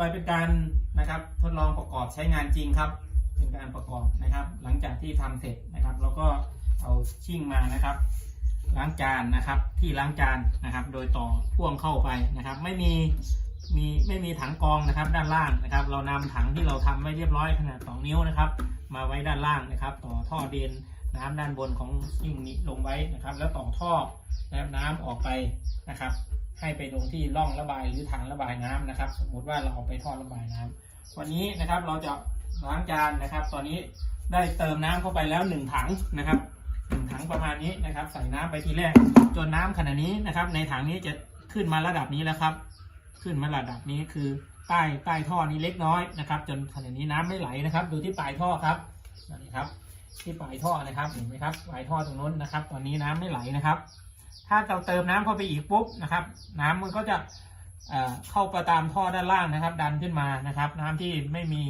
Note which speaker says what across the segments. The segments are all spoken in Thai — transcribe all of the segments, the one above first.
Speaker 1: ไปเป็นการนะครับทดลองประกอบใช้งานจริงครับ เป็นการประกอบนะครับ หลังจากที่ทำเสร็จนะครับเราก็เอาชิ่งมานะครับ ล้างจานนะครับที่ล้างจานนะครับ โดยต่อพ่วงเข้าไปนะครับ ไม่มีมีไม่มีถังกองนะครับด้านล่างนะครับ เรานำถังที่เราทำไว้เรียบร้อยขนาด 2 นิ้วนะครับ มาไว้ด้านล่างนะครับ ต่อท่อเดนน้ำด้านบนของชิ่งนี้ลงไว้นะครับ แล้วต่อท่อนะครับน้ำออกไปนะครับ ให้ไปลงที่ร่องระบายหรือทางระบายน้ำนะครับ สมมุติว่าเราเอาไปท่อระบายน้ำวันนี้นะครับเราจะล้างจานนะครับ ตอนนี้ได้เติมน้ำเข้าไปแล้วหนึ่งถังนะครับหนึ่งถังประมาณนี้นะครับ ใส่น้ำไปทีแรก จนน้ำขณะนี้นะครับ ในถังนี้จะขึ้นมาระดับนี้แล้วครับ ขึ้นมาระดับนี้คือใต้ใต้ท่อนี้เล็กน้อยนะครับ จนขณะนี้น้ำไม่ไหลนะครับ ดูที่ปลายท่อครับนี่ครับ ที่ปลายท่อนะครับเห็นไหมครับปลายท่อตรงนู้นนะครับ ตอนนี้น้ำไม่ไหลนะครับ ถ้าเราเติมน้ำเข้าไปอีกปุ๊บนะครับ น้ำมันก็จะเเข้าไปตามท่อด้านล่างนะครับ ดันขึ้นมานะครับ น้ำที่ไม่มี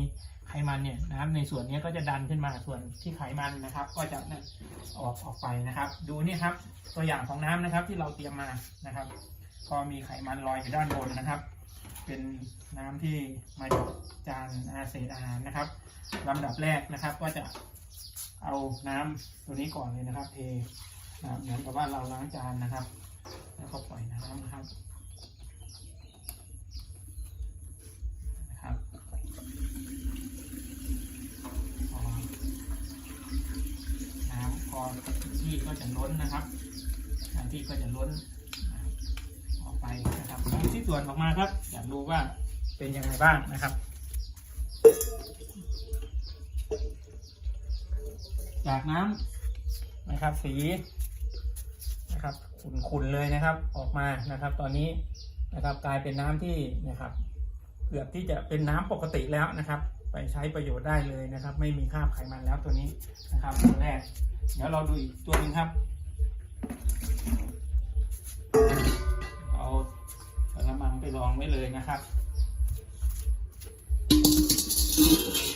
Speaker 1: ไขมันเนี่ยน้ำในส่วนนี้ก็จะดันขึ้นมาส่วนที่ไขมันนะครับ ก็จะออกออกไปนะครับ ดูนี่ครับตัวอย่างของน้ำนะครับที่เราเตรียมมานะครับ ก็มีไขมันลอยอยู่ด้านบนนะครับ เป็นน้ำที่มาจากจานอาเศษอาหารนะครับลำดับแรกนะครับก็จะเอาน้ำตัวนี้ก่อนเลยนะครับ เท เหมือนกับว่าเราล้างจานนะครับ แล้วก็ปล่อยน้ำนะครับนะครับพอน้ำพอที่ก็จะล้นนะครับน้ำที่ก็จะล้นออกไปนะครับดูที่ส่วนออกมาครับ อยากรู้ว่าเป็นยังไงบ้างนะครับจากน้ำนะครับสี นะครับขุ่นๆเลยนะครับออกมานะครับ ตอนนี้นะครับกลายเป็นน้ำที่นะครับเกือบที่จะเป็นน้ำปกติแล้วนะครับ ไปใช้ประโยชน์ได้เลยนะครับ ไม่มีคราบไขมันแล้วตัวนี้นะครับตัวแรก เดี๋ยวเราดูอีกตัวหนึงครับเอากระมังไปรองไว้เลยนะครับครับ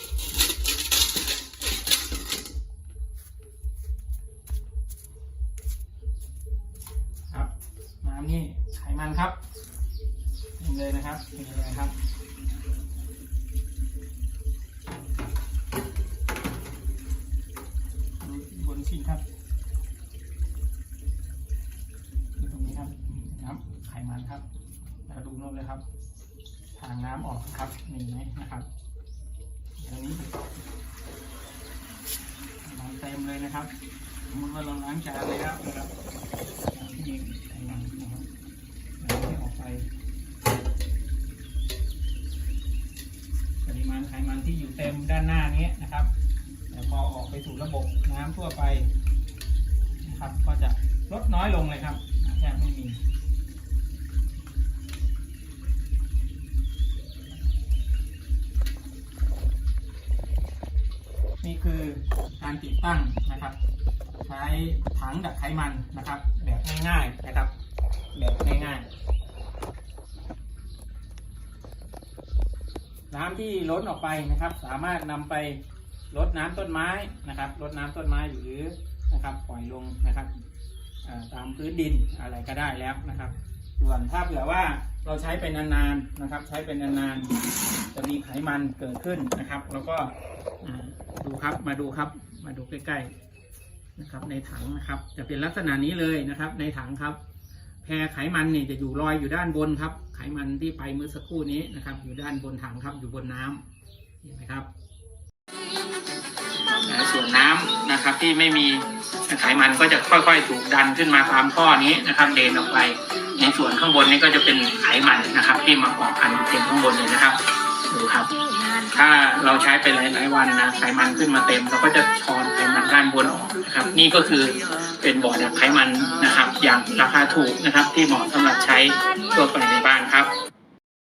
Speaker 1: นี่ไขมันครับนี่เลยนะครับนี่เลยครับดูบนชิงครับดูตรงนี้ครับน้ำไขมันครับแล้วดูน่นเลยครับทางน้ำออกครับมีไหมนะครับตรงนี้น้ำเต็มเลยนะครับสมมติว่าเราล้างจานเลยครับนะครับที่มีไขมัน ปปริมาณไขมันที่อยู่เต็มด้านหน้านี้นะครับแต่พอออกไปสู่ระบบน้ำทั่วไปนะครับ ก็จะลดน้อยลงเลยครับแทบไม่มีนี่คือการติดตั้งนะครับ ใช้ถังดักไขมันนะครับ แบบง่ายๆนะครับ แบบง่ายๆ น้ำที่ล้นออกไปนะครับ สามารถนำไปลดน้ำต้นไม้นะครับลดน้ำต้นไม้หรือนะครับปล่อยลงนะครับตามพื้นดินอะไรก็ได้แล้วนะครับ ส่วนถ้าเผื่อว่าเราใช้เป็นนานๆนะครับ ใช้เป็นนานๆจะมีไขมันเกิดขึ้นนะครับ แล้วก็ดูครับมาดูครับมาดูใกล้ๆนะครับในถังนะครับ จะเป็นลักษณะนี้เลยนะครับในถังครับ แพรไขมันนี่จะอยู่ลอยอยู่ด้านบนครับ ไขมันที่ไปเมื่อสักครู่นี้นะครับ อยู่ด้านบนถังครับอยู่บนน้ำเห็นไหมครับส่วนน้ำนะครับที่ไม่มีไขมันก็จะค่อยๆ ถูกดันขึ้นมาตามท่อนี้นะครับ เดินออกไป ในส่วนข้างบนนี้ก็จะเป็นไขมันนะครับ ที่มาเกาะกันเต็มข้างบนเลยนะครับดูครับ ถ้าเราใช้ไปหลายๆวันนะไขมันขึ้นมาเต็ม เราก็จะช้อนไขมันด้านบนออกนะครับ นี่ก็คือ เป็นบ่อดักไขมันนะครับ อย่างราคาถูกนะครับ ที่เหมาะสำหรับใช้ตัวไปในบ้านครับ